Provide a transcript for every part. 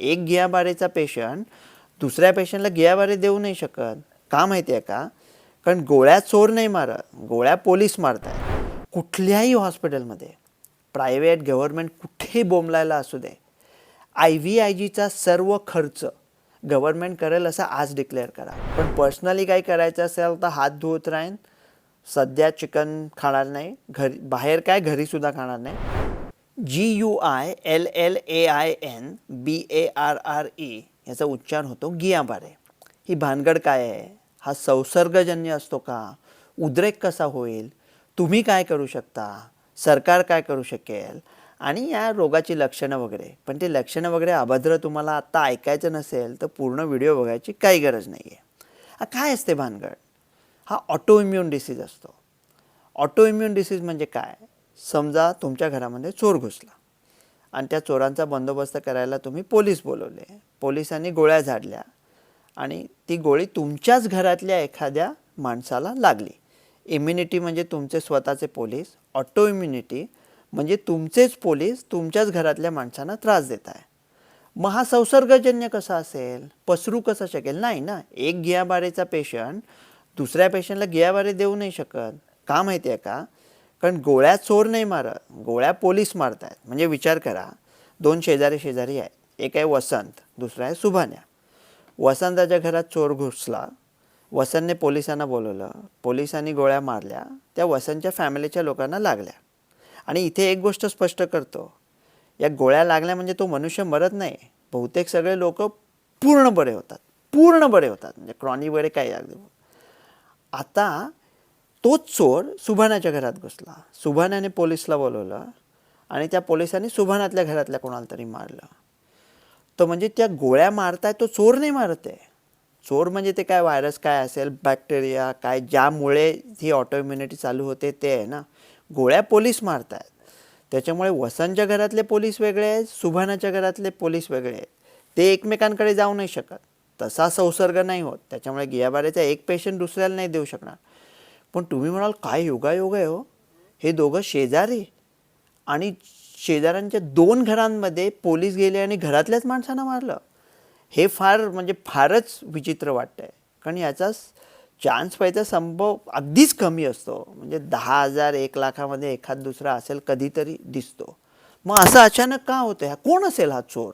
एक गियाबारेचा पेशंट दुसऱ्या पेशंटला गियाबारे देऊ नाही शकत. का माहिती आहे का? कारण गोळ्या चोर नाही मारत गोळ्या पोलीस मारतात कुठल्याही हॉस्पिटलमध्ये प्रायव्हेट गव्हर्नमेंट कुठेही बोंबलायला असू दे आय व्ही आय जीचा सर्व खर्च गव्हर्नमेंट करेल असं आज डिक्लेअर करा. पण पर्सनली काही करायचं असेल तर हात धुवत राहीन. सध्या चिकन खाणार नाही घरी बाहेर काय घरीसुद्धा खाणार नाही. G U I L L A I N B A R R E याचा उच्चार होतो गियाबारे. ही भानगड काय आहे? हा संसर्गजन्य असतो का? उद्रेक कसा होईल? तुम्ही काय करू शकता? सरकार काय करू शकेल? आणि या रोगाची लक्षणं वगैरे. पण ते लक्षणं वगैरे अभद्र तुम्हाला आत्ता ऐकायचं नसेल तर पूर्ण व्हिडिओ बघायची काही गरज नाही आहे काय असते भानगड? हा ऑटो इम्युन डिसीज असतो. ऑटो इम्युन डिसीज म्हणजे काय? समजा तुमच्या घरामध्ये चोर घुसला. आणि त्या चोरांचा बंदोबस्त करायला तुम्ही पोलीस बोलवले. पोलिसांनी गोळ्या झाडल्या. आणि ती गोळी तुमच्याच घरातल्या एखाद्या माणसाला लागली. इम्युनिटी म्हणजे तुमचे स्वतःचे पोलीस. ऑटो इम्युनिटी म्हणजे तुमचेच पोलीस तुमच्याच घरातल्या माणसांना त्रास देत आहे. मग हा संसर्गजन्य कसा असेल? पसरू कसं शकेल? नाही ना. एक गियाबारेचा पेशंट दुसऱ्या पेशंटला गियाबारे देऊ नाही शकत. का माहिती आहे का? कारण गोळ्या चोर नाही मारत गोळ्या पोलीस मारत आहेत म्हणजे विचार करा दोन शेजारी शेजारी आहेत एक आहे वसंत दुसरा आहे सुभान्या. वसंताच्या घरात चोर घुसला. वसंतने पोलिसांना बोलवलं. पोलिसांनी गोळ्या मारल्या. त्या वसंतच्या फॅमिलीच्या लोकांना लागल्या. आणि इथे एक गोष्ट स्पष्ट करतो. या गोळ्या लागल्या म्हणजे तो मनुष्य मरत नाही. बहुतेक सगळे लोक पूर्ण बरे होतात. पूर्ण बरे होतात. म्हणजे क्रॉनी वगैरे काही अगदी आता तोच चोर सुभानाच्या घरात घुसला. सुभानाने पोलिसला बोलवलं आणि त्या पोलिसांनी सुभानातल्या घरातल्या कोणाला तरी मारलं. तर म्हणजे त्या गोळ्या मारताय तो चोर नाही मारत आहे. चोर म्हणजे ते काय व्हायरस काय असेल बॅक्टेरिया काय ज्यामुळे ही ऑटोइम्युनिटी चालू होते ते आहे ना. गोळ्या पोलीस मारतायत. त्याच्यामुळे वसंतच्या घरातले पोलीस वेगळे आहेत सुभानाच्या घरातले पोलीस वेगळे आहेत. ते एकमेकांकडे जाऊ नाही शकत. तसा संसर्ग नाही होत. त्याच्यामुळे गियाबारेचा एक पेशंट दुसऱ्याला नाही देऊ शकणार. पण तुम्ही म्हणाल काय योगायोग आहे हो? हे दोघं शेजारी. आणि शेजाऱ्यांच्या दोन घरांमध्ये पोलीस गेले आणि घरातल्याच माणसांना मारलं. हे फार म्हणजे फारच विचित्र वाटतं आहे कारण याचा चान्स व्हायचा संभव अगदीच कमी असतो. म्हणजे दहा हजार एक लाखामध्ये एखाद दुसरा असेल कधीतरी दिसतो. मग असं अचानक का होतं हा कोण असेल हा चोर?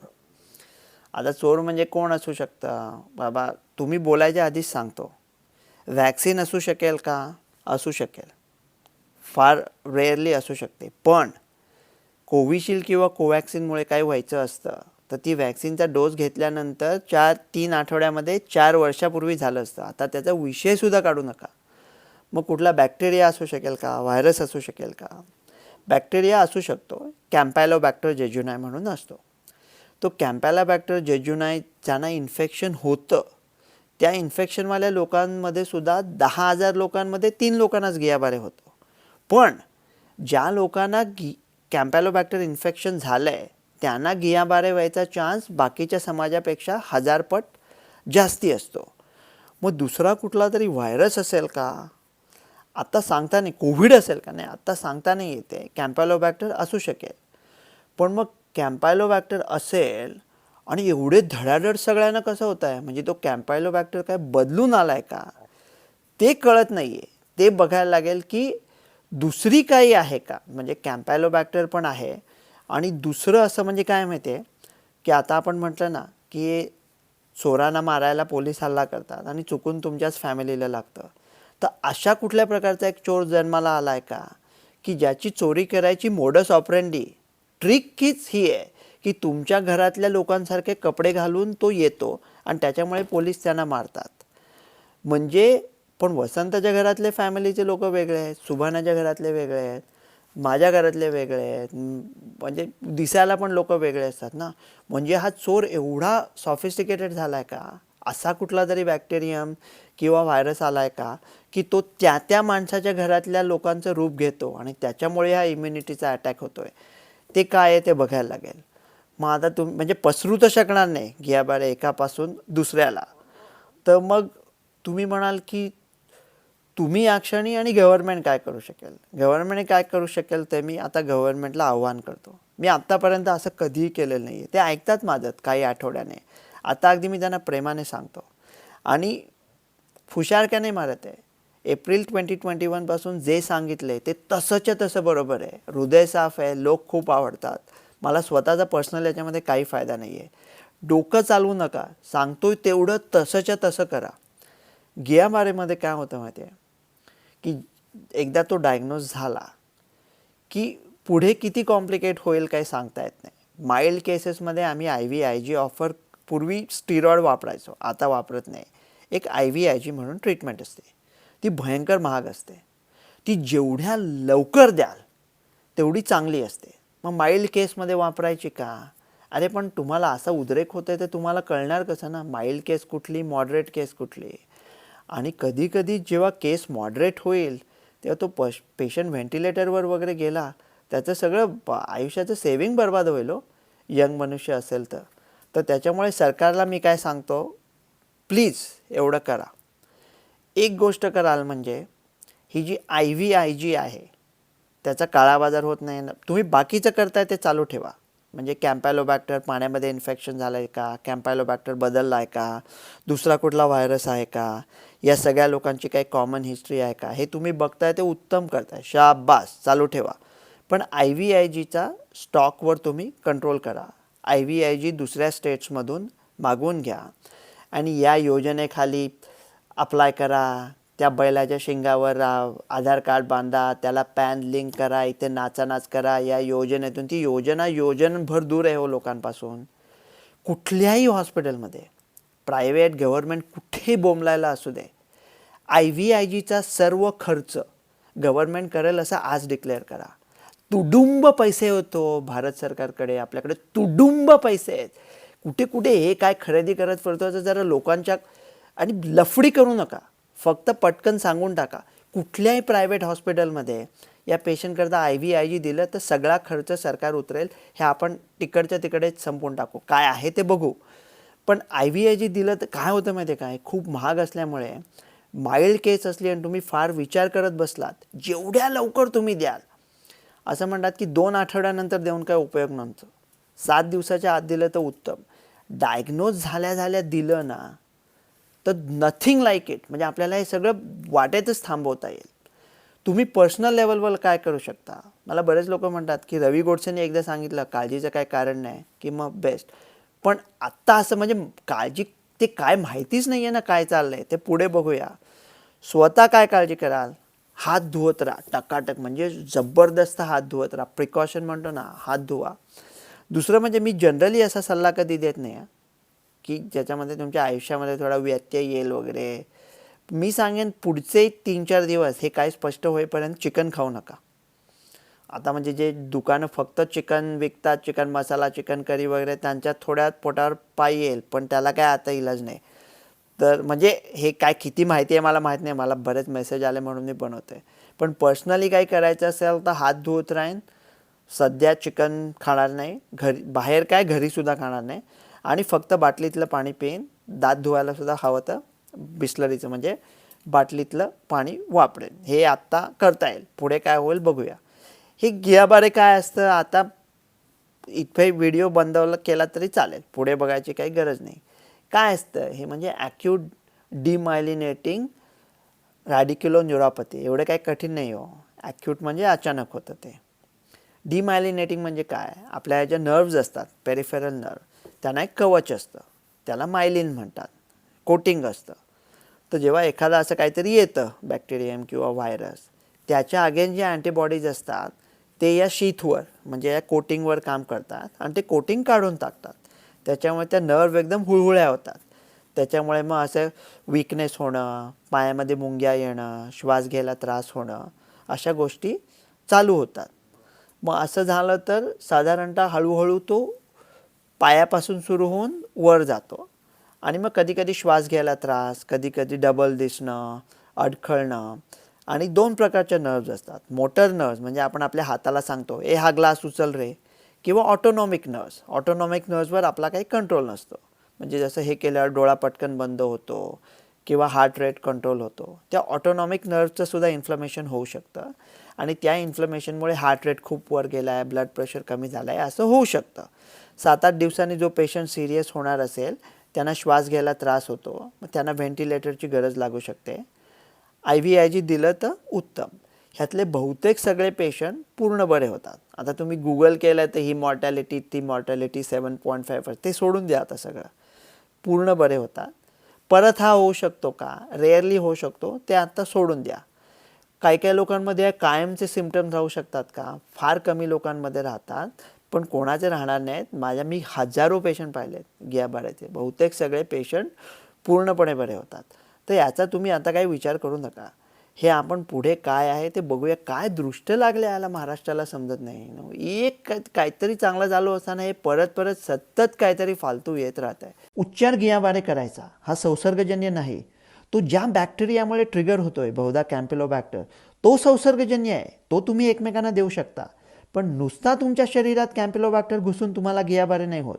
आता चोर म्हणजे कोण असू शकतं? बाबा तुम्ही बोलायच्या आधीच सांगतो. वॅक्सिन असू शकेल का? असू शकेल. फार रेअरली असू शकते. पण कोविशिल्ड किंवा कोवॅक्सिनमुळे काय व्हायचं असतं तर ती वॅक्सिनचा डोस घेतल्यानंतर चार तीन आठवड्यामध्ये चार वर्षापूर्वी झालं असतं. आता त्याचा विषयसुद्धा काढू नका. मग कुठला बॅक्टेरिया असू शकेल का? व्हायरस असू शकेल का? बॅक्टेरिया असू शकतो. कॅम्पॅलो बॅक्टर जेजुनाय म्हणून असतो. तो कॅम्पॅलाबॅक्टर जेजुनाय ज्यांना इन्फेक्शन होतं. त्या इन्फेक्शनवाल्या लोकांमध्ये सुद्धा दहा हजार लोकांमध्ये तीन लोकांनाच गियाबारे होतो. पण ज्या लोकांना गी कॅम्पॅलोबॅक्टर इन्फेक्शन झालं आहे त्यांना गियाबारे व्हायचा चान्स बाकीच्या समाजापेक्षा हजारपट जास्ती असतो. मग दुसरा कुठला तरी व्हायरस असेल का? आत्ता सांगता नाही कोविड असेल का नाही? आत्ता सांगता नाही येते. कॅम्पॅलोबॅक्टर असू शकेल. पण मग कॅम्पायलोबॅक्टर असेल आणि एवढे धडाधड सगळ्यांना कसं होत आहे? म्हणजे तो कॅम्पायलोबॅक्टर काय बदलून आलाय का? ते कळत नाही आहे ते बघायला लागेल की दुसरी काही आहे का? म्हणजे कॅम्पॅलोबॅक्टर पण आहे. आणि दुसरं असं म्हणजे काय माहिती आहे? की आता आपण म्हटलं ना की चोरांना मारायला पोलीस हल्ला करतात आणि चुकून तुमच्याच फॅमिलीला लागतं. तर अशा कुठल्या प्रकारचा एक चोर जन्माला आला आहे का? की ज्याची चोरी करायची मोडस ऑपरेंडी ट्रिक हीच ही आहे. की तुमच्या घरातल्या लोकांसारखे कपडे घालून तो येतो आणि त्याच्यामुळे पोलीस त्यांना मारतात. म्हणजे पण वसंताच्या घरातले फॅमिलीचे लोक वेगळे आहेत सुभानाच्या घरातले वेगळे आहेत माझ्या घरातले वेगळे आहेत म्हणजे दिसायला पण लोक वेगळे असतात ना. म्हणजे हा चोर एवढा सॉफिस्टिकेटेड झाला आहे का? असा कुठला तरी बॅक्टेरियम किंवा व्हायरस आला आहे का? की तो त्या त्या माणसाच्या घरातल्या लोकांचं रूप घेतो आणि त्याच्यामुळे हा इम्युनिटीचा अटॅक होतो आहे ते काय आहे ते बघायला लागेल. मग आता तुम म्हणजे पसरू तर शकणार नाही घियाबारे एकापासून दुसऱ्याला. तर मग तुम्ही म्हणाल की तुम्ही या क्षणी आणि गव्हर्नमेंट काय करू शकेल? गव्हर्नमेंट काय करू शकेल ते मी आता गव्हर्नमेंटला आव्हान करतो. मी आत्तापर्यंत असं कधीही केलेलं नाही आहे ते ऐकतात माझं काही आठवड्याने. आता अगदी मी त्यांना प्रेमाने सांगतो. आणि फुशारक्याने नाही मारत आहे? एप्रिल ट्वेंटी ट्वेंटी वनपासून जे सांगितले ते तसंच्या तसं बरोबर आहे. हृदय साफ आहे लोक खूप आवडतात. मला स्वतःचा पर्सनल याच्यामध्ये काही फायदा नाही आहे डोकं चालवू नका. सांगतोय तेवढं तसंच्या तसं करा. गियामारेमध्ये काय होतं माहिती आहे की एकदा तो डायग्नोज झाला की पुढे किती कॉम्प्लिकेट होईल काही सांगता येत नाही. माइल्ड केसेसमध्ये आम्ही I V I G offer पूर्वी स्टिरॉइड वापरायचो. आता वापरत नाही. एक आय व्ही आय जी म्हणून ट्रीटमेंट असते. ती भयंकर महाग असते. ती जेवढ्या लवकर द्याल तेवढी चांगली असते. मग माइल्ड केसमध्ये वापरायची का? अरे पण तुम्हाला असा उद्रेक होतोय तर तुम्हाला कळणार कसं ना? माइल्ड केस कुठली मॉडरेट केस कुठली? आणि कधीकधी जेव्हा केस मॉडरेट होईल तेव्हा तो पश पेशंट व्हेंटिलेटरवर वगैरे गेला त्याचं सगळं ब- आयुष्याचं सेविंग बर्बाद होईल हो. यंग मनुष्य असेल तर. तर त्याच्यामुळे सरकारला मी काय सांगतो? प्लीज एवढं करा. एक गोष्ट कराल म्हणजे ही जी आय व्ही आय जी आहे त्याचा काळाबाजार होत नाही. ना तुम्ही बाकीचं करताय ते चालू ठेवा. म्हणजे कॅम्पॅलोबॅक्टर पाण्यामध्ये इन्फेक्शन झालं आहे का? कॅम्पॅलोबॅक्टर बदलला आहे का? दुसरा कुठला व्हायरस आहे का? या सगळ्या लोकांची काही कॉमन हिस्ट्री आहे का? हे तुम्ही बघताय ते उत्तम करताय. शाबास! चालू ठेवा. पण आय व्ही आय जीचा स्टॉकवर तुम्ही कंट्रोल करा. आय व्ही आय जी दुसऱ्या स्टेट्समधून मागवून घ्या. आणि या योजनेखाली अप्लाय करा. त्या बैलाच्या शिंगावर आ, आधार कार्ड बांधा त्याला पॅन लिंक करा इथे नाचानाच करा या योजनेतून ती योजना योजनभर दूर आहे हो लोकांपासून. कुठल्याही हॉस्पिटलमध्ये प्रायव्हेट गव्हर्नमेंट कुठेही बोंबलायला असू दे. आय व्ही आय जीचा सर्व खर्च गव्हर्नमेंट करेल असं आज डिक्लेअर करा. तुडुंब पैसे होतो भारत सरकारकडे आपल्याकडे तुडुंब पैसे आहेत. कुठे कुठे हे काय खरेदी करत फिरतो जरा लोकांच्या आणि लफडी करू नका. फक्त पटकन सांगून टाका. कुठल्याही प्रायव्हेट हॉस्पिटलमध्ये या पेशंटकरता आय व्ही आय जी दिलं तर सगळा खर्च सरकार उतरेल. हे आपण तिकडच्या तिकडेच संपवून टाकू. काय आहे ते बघू. पण आय व्ही आय जी दिलं तर काय होतं माहिती आहे काय खूप महाग असल्यामुळे माइल्ड केस असली आणि तुम्ही फार विचार करत बसलात जेवढ्या लवकर तुम्ही द्याल असं म्हणतात की दोन आठवड्यानंतर देऊन काय उपयोग नव्हतं. सात दिवसाच्या आत दिलं तर उत्तम. डायग्नोज झाल्या झाल्या दिलं ना तर नथिंग लाईक इट म्हणजे आपल्याला हे सगळं वाटेतच थांबवता येईल. तुम्ही पर्सनल लेवलवर काय करू शकता? मला बरेच लोक म्हणतात की रवी गोडसेने एकदा सांगितलं काळजीचं काय कारण नाही की मग बेस्ट पण आत्ता असं म्हणजे काळजी ते काय माहितीच नाही आहे ना काय चाललं आहे ते पुढे बघूया. स्वतः काय काळजी कराल? हात धुवत राहा टकाटक. म्हणजे जबरदस्त हात धुवत राहा. प्रिकॉशन म्हणतो ना हात धुवा. दुसरं म्हणजे मी जनरली असा सल्ला कधी देत नाही आहे की ज्याच्यामध्ये तुमच्या आयुष्यामध्ये थोडा व्यत्यय येईल वगैरे. मी सांगेन पुढचे तीन चार दिवस हे काय स्पष्ट होईपर्यंत चिकन खाऊ नका. आता म्हणजे जे दुकानं फक्त चिकन विकतात चिकन मसाला चिकन करी वगैरे त्यांच्या थोड्या पोटावर पाय येईल पण त्याला काय आता इलाज नाही. तर म्हणजे हे काय किती माहिती आहे मला माहीत नाही मला बरेच मेसेज आले म्हणून मी बनवते पण पर्सनली काही करायचं असेल तर हात धुवत राहीन. सध्या चिकन खाणार नाही घरी बाहेर काय घरीसुद्धा खाणार नाही. आणि फक्त बाटलीतलं पाणी पिईन दात धुवायला सुद्धा हवं तर बिस्लरीचं म्हणजे बाटलीतलं पाणी वापरेन. हे आत्ता करता येईल. पुढे काय होईल बघूया. हे गियाबारे काय असतं? आता इथे व्हिडिओ बंद केला तरी चालेल. पुढे बघायची काही गरज नाही. काय असतं? हे म्हणजे ॲक्यूट डिमायलिनेटिंग रॅडिक्युलो न्युरोपॅथी एवढं काही कठीण नाही हो. ॲक्यूट म्हणजे अचानक होतं ते. डिमायलिनेटिंग म्हणजे काय? आपल्या ज्या नर्व्ज असतात. पेरिफेरल नर्व त्यांना एक कवच असतं. त्याला मायलिन म्हणतात. कोटिंग असतं. तर जेव्हा एखादा असं काहीतरी येतं बॅक्टेरियम किंवा व्हायरस त्याच्या अगेन जे अँटीबॉडीज असतात ते या शीथवर म्हणजे या कोटिंगवर काम करतात आणि ते कोटिंग काढून टाकतात. त्याच्यामुळे त्या नर्व एकदम हुळहुळ्या होतात. त्याच्यामुळे मग असं विकनेस होणं पायामध्ये मुंग्या येणं श्वास घ्यायला त्रास होणं अशा गोष्टी चालू होतात. मग असं झालं तर साधारणतः हळूहळू तो पायापासून सुरू होऊन वर जातो. आणि मग कधी कधी श्वास घ्यायला त्रास कधी कधी डबल दिसणं अडखळणं आणि दोन प्रकारच्या नर्व्ज असतात. मोटर नर्व्ज म्हणजे आपण आपल्या हाताला सांगतो ए हा ग्लास उचल रे. किंवा ऑटोनॉमिक नर्व्ज ऑटोनॉमिक नर्व्जवर आपला काही कंट्रोल नसतो. म्हणजे जसं हे केल्यावर डोळा पटकन बंद होतो किंवा हार्ट रेट कंट्रोल होतो. त्या ऑटोनॉमिक नर्वचं सुद्धा इन्फ्लमेशन होऊ शकतं. आणि त्या इन्फ्लमेशनमुळे हार्ट रेट खूप वर गेला आहे ब्लड प्रेशर कमी झाला आहे असं होऊ शकतं. सात आठ दिवसांनी जो पेशंट सिरियस होणार असेल त्यांना श्वास घ्यायला त्रास होतो. मग त्यांना व्हेंटिलेटरची गरज लागू शकते. आय व्ही आय जी दिलं तर उत्तम. ह्यातले बहुतेक सगळे पेशंट पूर्ण बरे होतात. आता तुम्ही गुगल केलं तर ही मॉर्टॅलिटी ती मॉर्टॅलिटी सेवन पॉईंट फाईव्ह ते सोडून द्या आता सगळं. पूर्ण बरे होतात. परत हा होऊ शकतो का? रेअरली होऊ शकतो. ते आत्ता सोडून द्या. काही काही लोकांमध्ये कायमचे सिमटम्स राहू शकतात का? फार कमी लोकांमध्ये राहतात. पण कोणाचे राहणार नाहीत? माझ्या मी हजारो पेशंट पाहिलेत गियाबाऱ्याचे बहुतेक सगळे पेशंट पूर्णपणे बरे होतात. तर याचा तुम्ही आता काही विचार करू नका. हे आपण पुढे काय आहे ते बघूया. काय दृष्ट लागले याला महाराष्ट्राला समजत नाही. एक काहीतरी चांगलं झालं असताना हे परत परत सतत काहीतरी फालतू येत राहत आहे. उच्चार गियाबारे करायचा. हा संसर्गजन्य नाही. तो ज्या बॅक्टेरियामुळे ट्रिगर होतोय बहुधा कॅम्पिलोबॅक्टर तो संसर्गजन्य आहे. तो तुम्ही एकमेकांना देऊ शकता. पण नुसता तुमच्या शरीरात कॅम्पिलोबॅक्टर घुसून तुम्हाला गियाबारे नाही होत.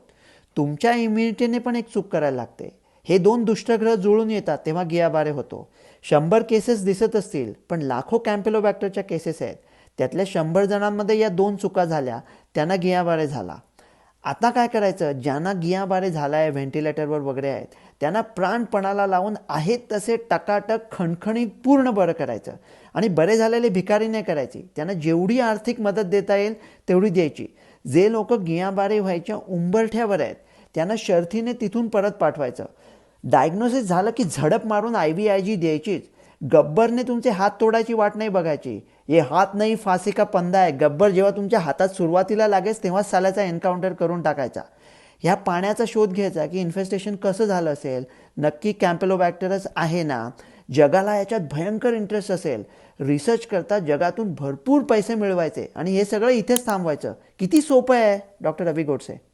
तुमच्या इम्युनिटीने पण एक चूक करायला लागते. हे दोन दुष्टग्रह जुळून येतात तेव्हा गियाबारे होतो. शंभर केसेस दिसत असतील पण लाखो कॅम्पेलोबॅक्टरच्या केसेस आहेत. त्यातल्या शंभर जणांमध्ये या दोन चुका झाल्या त्यांना गियाबारे झाला. आता काय करायचं? ज्यांना गियाबारे झाला आहे व्हेंटिलेटरवर वगैरे आहेत त्यांना प्राणपणाला लावून आहेत तसे टकाटक खणखणीत पूर्ण बरं करायचं. आणि बरे झालेले भिकारी नाही करायची. त्यांना जेवढी आर्थिक मदत देता येईल तेवढी द्यायची. जे लोक गियाबारे व्हायच्या उंबरठ्यावर आहेत त्यांना शर्थीने तिथून परत पाठवायचं. डायग्नोसिस झालं की झडप मारून आय व्ही आय जी द्यायचीच. गब्बरने तुमचे हात तोडायची वाट नाही बघायची. हे हात नाही फाशी का पंदा आहे. गब्बर जेव्हा तुमच्या हातात सुरुवातीला लागेच तेव्हाच साल्याचा एन्काउंटर करून टाकायचा. ह्या पाण्याचा शोध घ्यायचा की इन्फेस्टेशन कसं झालं असेल? नक्की कॅम्पेलोबॅक्टरच आहे ना? जगाला याच्यात भयंकर इंटरेस्ट असेल. रिसर्च करता जगातून भरपूर पैसे मिळवायचे. आणि हे सगळं इथेच थांबवायचं. किती सोपं आहे डॉक्टर रवी गोडसे